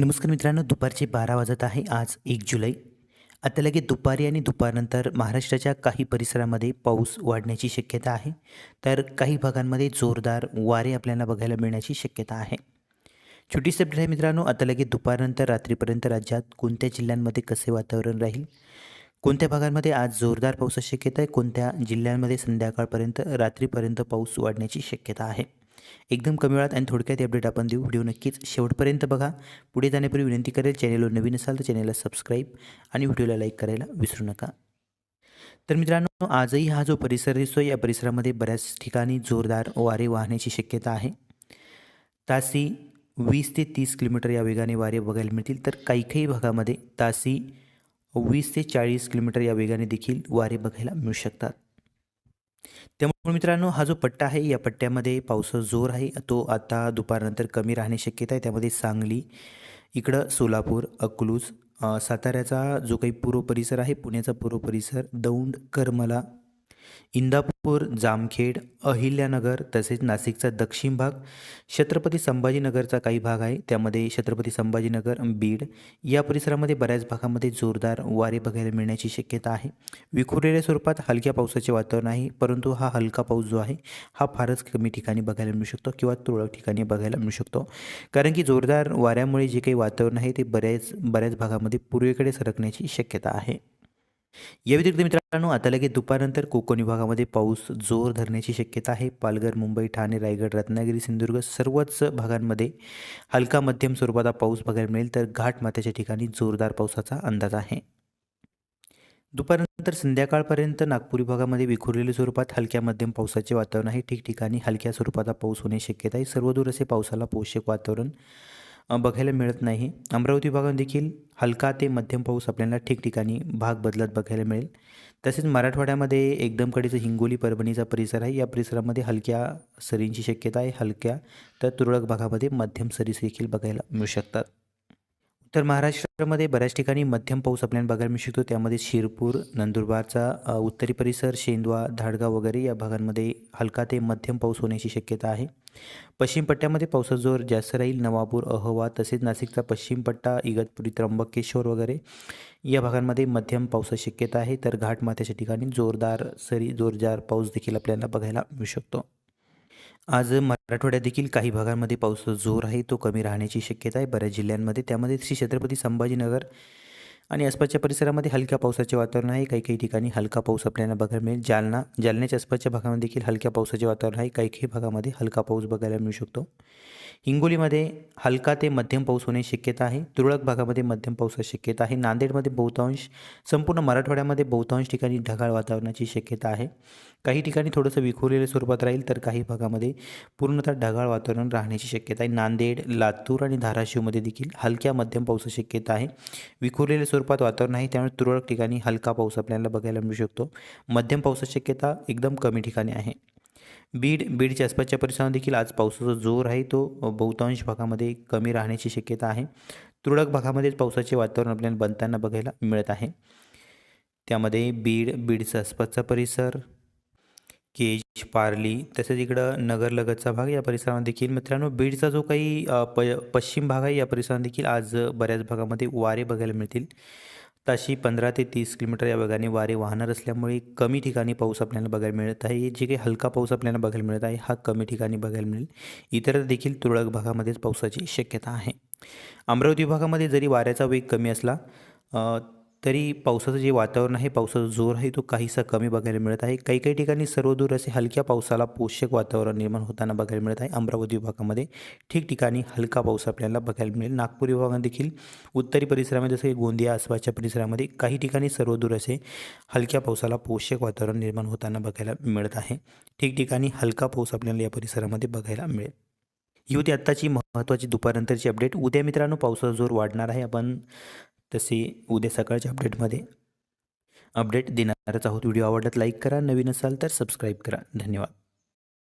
नमस्कार मित्रांनो दुपारचे बारा वाजत आहे. आज एक जुलै. आता लगेच दुपारी आणि दुपारनंतर महाराष्ट्राच्या काही परिसरामध्ये पाऊस वाढण्याची शक्यता आहे. तर काही भागांमध्ये जोरदार वारे आपल्याला बघायला मिळण्याची शक्यता आहे. छोटी अपडेट आहे मित्रांनो आता लगेच दुपारनंतर रात्रीपर्यंत राज्यात कोणत्या जिल्ह्यांमध्ये कसे वातावरण राहील? कोणत्या भागांमध्ये आज जोरदार पावसाची शक्यता आहे? कोणत्या जिल्ह्यांमध्ये संध्याकाळपर्यंत रात्रीपर्यंत पाऊस वाढण्याची शक्यता आहे? एकदम कमी वेळात आणि थोडक्यात अपडेट आपण देऊ. व्हिडिओ नक्कीच शेवटपर्यंत बघा. पुढे जाण्यापूर्वी विनंती करेल चॅनेलवर नवीन असाल तर चॅनेलला सबस्क्राईब आणि व्हिडिओला लाईक करायला विसरू नका. तर मित्रांनो आजही हा जो परिसर दिसतो या परिसरामध्ये बऱ्याच ठिकाणी जोरदार वारे वाहण्याची शक्यता आहे. तासी वीस ते तीस किलोमीटर या वेगाने वारे बघायला मिळतील. तर काही काही भागामध्ये तासी वीस ते चाळीस किलोमीटर या वेगाने देखील वारे बघायला मिळू शकतात. त्यामुळे मित्रांनो हा जो पट्टा आहे या पट्ट्यामध्ये पावसाचा जोर आहे. तो आता दुपारनंतर कमी राहण्याची शक्यता आहे. त्यामध्ये सांगली इकडं सोलापूर अकलूज साताऱ्याचा जो काही पूर्व परिसर आहे पुण्याचा पूर्व परिसर दौंड करमला इंदापूर जामखेड अहिल्यानगर तसेच नाशिकचा दक्षिण भाग छत्रपती संभाजीनगरचा काही भाग आहे. त्यामध्ये छत्रपती संभाजीनगर बीड या परिसरामध्ये बऱ्याच भागामध्ये जोरदार वारे बघायला मिळण्याची शक्यता आहे. विखुरलेल्या स्वरूपात हलक्या पावसाचे वातावरण आहे परंतु हा हलका पाऊस जो आहे हा फारच कमी ठिकाणी बघायला मिळू शकतो किंवा तुरळक ठिकाणी बघायला मिळू शकतो. कारण की जोरदार वाऱ्यामुळे जे काही वातावरण आहे ते बऱ्याच बऱ्याच भागामध्ये पूर्वेकडे सरकण्याची शक्यता आहे. या व्यतिरिक्त मित्रांनो आता लगेच दुपारनंतर कोकण विभागामध्ये पाऊस जोर धरण्याची शक्यता आहे. पालघर मुंबई ठाणे रायगड रत्नागिरी सिंधुदुर्ग सर्वच भागांमध्ये हलका मध्यम स्वरूपाचा पाऊस बघायला मिळेल. तर घाटमाथ्याच्या ठिकाणी जोरदार पावसाचा अंदाज आहे. दुपारनंतर संध्याकाळपर्यंत नागपूर विभागामध्ये विखुरलेल्या स्वरूपात हलक्या मध्यम पावसाचे वातावरण आहे. ठिकठिकाणी हलक्या स्वरूपाचा पाऊस होण्याची शक्यता आहे. सर्वदूर असे पावसाला पोषक वातावरण बघायला मिळत नाही. अमरावती विभागात देखील हलका ते मध्यम पाऊस आपल्याला ठिकठिकाणी भाग बदलत बघायला मिळेल. तसेच मराठवाड्यामध्ये एकदम कडेचं हिंगोली परभणीचा परिसर आहे. या परिसरामध्ये हलक्या सरींची शक्यता आहे. हलक्या तर तुरळक भागामध्ये मध्यम सरी देखील बघायला मिळू शकतात. तर महाराष्ट्रामध्ये बऱ्याच ठिकाणी मध्यम पाऊस आपल्याला बघायला मिळू शकतो. त्यामध्ये शिरपूर नंदुरबारचा उत्तरी परिसर शेंदवा धाडगाव वगैरे या भागांमध्ये हलका ते मध्यम पाऊस होण्याची शक्यता आहे. पश्चिम पट्ट्यामध्ये पावसाचा जोर जास्त राहील. नवापूर अहवा तसेच नाशिकचा पश्चिम पट्टा इगतपुरी त्र्यंबकेश्वर वगैरे या भागांमध्ये मध्यम पावसाची शक्यता आहे. तर घाटमाथ्याच्या ठिकाणी जोरदार सरी जोरदार पाऊस देखील आपल्याला बघायला मिळू शकतो. आज मराठवाड्यात देखील काही भागांमध्ये पावसाचा जोर आहे तो कमी राहण्याची शक्यता आहे. बऱ्याच जिल्ह्यांमध्ये त्यामध्ये श्री छत्रपती संभाजीनगर आणि आसपासच्या परिसरामध्ये हलक्या पावसाचे वातावरण आहे. काही काही ठिकाणी हलका पाऊस आपल्याला बघायला मिळेल. जालना जालन्याच्या आसपासच्या भागामध्ये देखील हलक्या पावसाचे वातावरण आहे. काही काही भागामध्ये हलका पाऊस बघायला मिळू शकतो. हिंगोलीमध्ये हलका ते मध्यम पाऊस होण्याची शक्यता आहे. तुरळक भागामध्ये मध्यम पावसाची शक्यता आहे. नांदेडमध्ये बहुतांश संपूर्ण मराठवाड्यामध्ये बहुतांश ठिकाणी ढगाळ वातावरणाची शक्यता आहे. काही ठिकाणी थोडंसं विखुरलेल्या स्वरूपात राहील तर काही भागामध्ये पूर्णतः ढगाळ वातावरण राहण्याची शक्यता आहे. नांदेड लातूर आणि धाराशिवमध्ये देखील हलक्या मध्यम पावसाची शक्यता आहे. विखुरलेल्या स्वरूपात वातावरण आहे. त्यामुळे तुरळक ठिकाणी हलका पाऊस आपल्याला बघायला मिळू शकतो. मध्यम पावसाची शक्यता एकदम कमी ठिकाणी आहे. बीड बीडच्या आसपासच्या परिसरात देखील आज पावसाचा जोर आहे. तो बहुतांश भागामध्ये कमी राहण्याची शक्यता आहे. तुरळक भागामध्येच पावसाचे वातावरण आपल्याला बनताना बघायला मिळत आहे. त्यामध्ये बीड बीडचा आसपासचा परिसर केज पारली तसेच इकडं नगरलगतचा भाग या परिसरामध्ये देखील. मित्रांनो बीडचा जो काही प पश्चिम भाग आहे या परिसरात देखील आज बऱ्याच भागामध्ये वारे बघायला मिळतील. ताशी पंधरा ते तीस किलोमीटर या वेगाने वारे वाहणार असल्यामुळे कमी ठिकाणी पाऊस आपल्याला बघायला मिळत आहे. जे काही हलका पाऊस आपल्याला बघायला मिळत आहे हा कमी ठिकाणी बघायला मिळेल. इतर देखील तुरळक भागामध्येच पावसाची शक्यता आहे. अमरावती विभागामध्ये जरी वाऱ्याचा वेग कमी असला तरी पावसाचं जे वातावरण आहे पावसाचा जोर आहे तो काहीसा कमी बघायला मिळत आहे. काही काही ठिकाणी सर्वदूर असे हलक्या पावसाला पोषक वातावरण निर्माण होताना बघायला मिळत आहे. अमरावती विभागामध्ये ठिकठिकाणी हलका पाऊस आपल्याला बघायला मिळेल. नागपूर विभागात देखील उत्तरी परिसरामध्ये जसे गोंदिया आसपासच्या परिसरामध्ये काही ठिकाणी सर्वदूर असे हलक्या पावसाला पोषक वातावरण निर्माण होताना बघायला मिळत आहे. ठिकठिकाणी हलका पाऊस आपल्याला या परिसरामध्ये बघायला मिळेल. ही होती आत्ताची महत्त्वाची दुपारनंतरची अपडेट. उद्या मित्रांनो पावसाचा जोर वाढणार आहे. आपण तसे उद्या सकाळच्या अपडेटमध्ये अपडेट देणारच आहोत. व्हिडिओ आवडल्यात लाईक करा. नवीन असाल तर सबस्क्राईब करा. धन्यवाद.